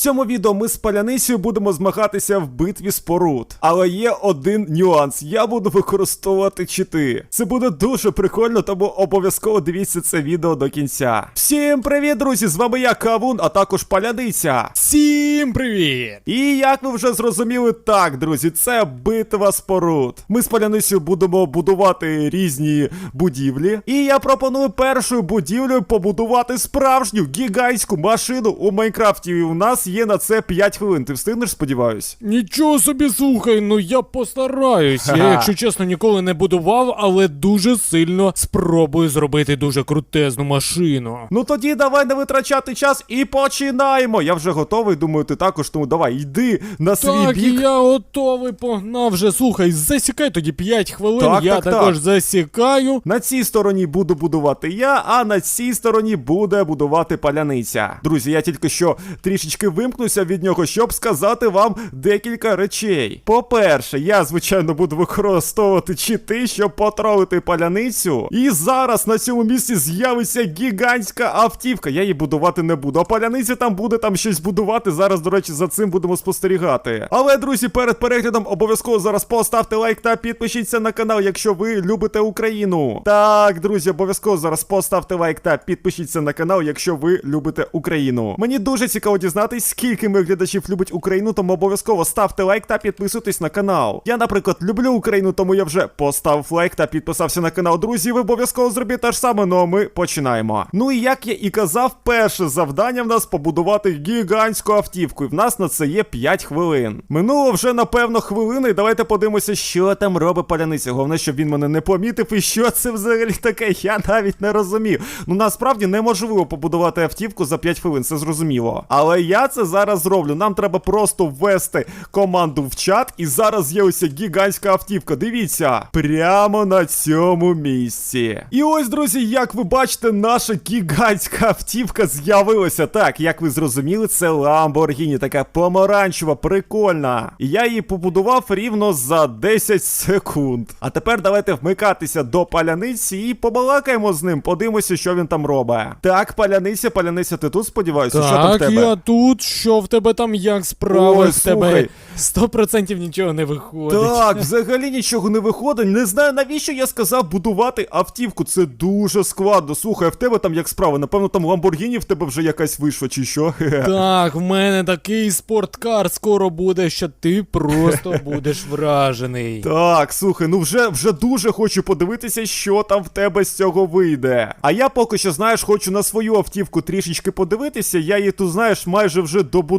цьому відео ми з Паляницею будемо змагатися в битві споруд. Але є один нюанс: я буду використовувати чити. Це буде дуже прикольно, тому обов'язково дивіться це відео до кінця. Всім привіт, друзі! З вами я Кавун, а також Паляниця. Всім привіт! І як ви вже зрозуміли, так, друзі, це битва споруд. Ми з Паляницею будемо будувати різні будівлі. І я пропоную першою будівлею побудувати справжню гігантську машину у Майнкрафті. І у нас є на це 5 хвилин. Ти встигнеш, сподіваюсь? Нічого собі слухай, ну я постараюсь. Я, якщо чесно, ніколи не будував, але дуже сильно спробую зробити дуже крутезну машину. Ну тоді давай не витрачати час і починаємо. Я вже готовий, думаю, ти також, тому давай, йди на свій Так, бік. я готовий, погнав вже. Слухай, засікай тоді 5 хвилин, Так, я так, також так. засікаю. На цій стороні буду будувати я, а на цій стороні буде будувати паляниця. Друзі, я тільки що трішечки вимкнуся від нього, щоб сказати вам декілька речей. По-перше, я, звичайно, буду використовувати чити, щоб потролити паляницю. І зараз на цьому місці з'явиться гігантська автівка. Я її будувати не буду. А паляниця там буде там щось будувати. Зараз, до речі, за цим будемо спостерігати. Але, друзі, перед переглядом обов'язково зараз поставте лайк та підпишіться на канал, якщо ви любите Україну. Так, друзі, обов'язково зараз поставте лайк та підпишіться на канал, якщо ви любите Україну. Мені дуже цікаво дізнатись, скільки моїх глядачів любить Україну, тому обов'язково ставте лайк та підписуйтесь на канал. Я, наприклад, люблю Україну, тому я вже поставив лайк та підписався на канал. Друзі, ви обов'язково зробіть те ж саме, ну а ми починаємо. Ну і як я і казав, перше завдання в нас побудувати гігантську автівку. І в нас на це є 5 хвилин. Минуло вже напевно хвилина, і давайте подивимося, що там робить паляниця. Головне, щоб він мене не помітив, і що це взагалі таке, я навіть не розумію. Ну насправді неможливо побудувати автівку за 5 хвилин, це зрозуміло. Але я це зараз зроблю. Нам треба просто ввести команду в чат, і зараз з'явиться гігантська автівка. Дивіться, прямо на цьому місці. І ось, друзі, як ви бачите, наша гігантська автівка з'явилася. Так, як ви зрозуміли, це Lamborghini, така помаранчева, прикольна. І я її побудував рівно за 10 секунд. А тепер давайте вмикатися до паляниці і побалакаємо з ним, подивимося, що він там робить. Так, паляниця, паляниця, ти тут сподіваюся, що там в Так, тебе? я тут. Що в тебе там, як справи? Ой, в тебе слухай. 100% нічого не виходить. Так, взагалі нічого не виходить. Не знаю, навіщо я сказав будувати автівку. Це дуже складно. Слухай, а в тебе там як справа? Напевно, там Ламборгіні в тебе вже якась вийшла, чи що? Так, в мене такий спорткар скоро буде, що ти просто будеш вражений. Так, слухай, ну вже вже дуже хочу подивитися, що там в тебе з цього вийде. А я поки що, знаєш, хочу на свою автівку трішечки подивитися. Я її тут, знаєш, майже вже добудував.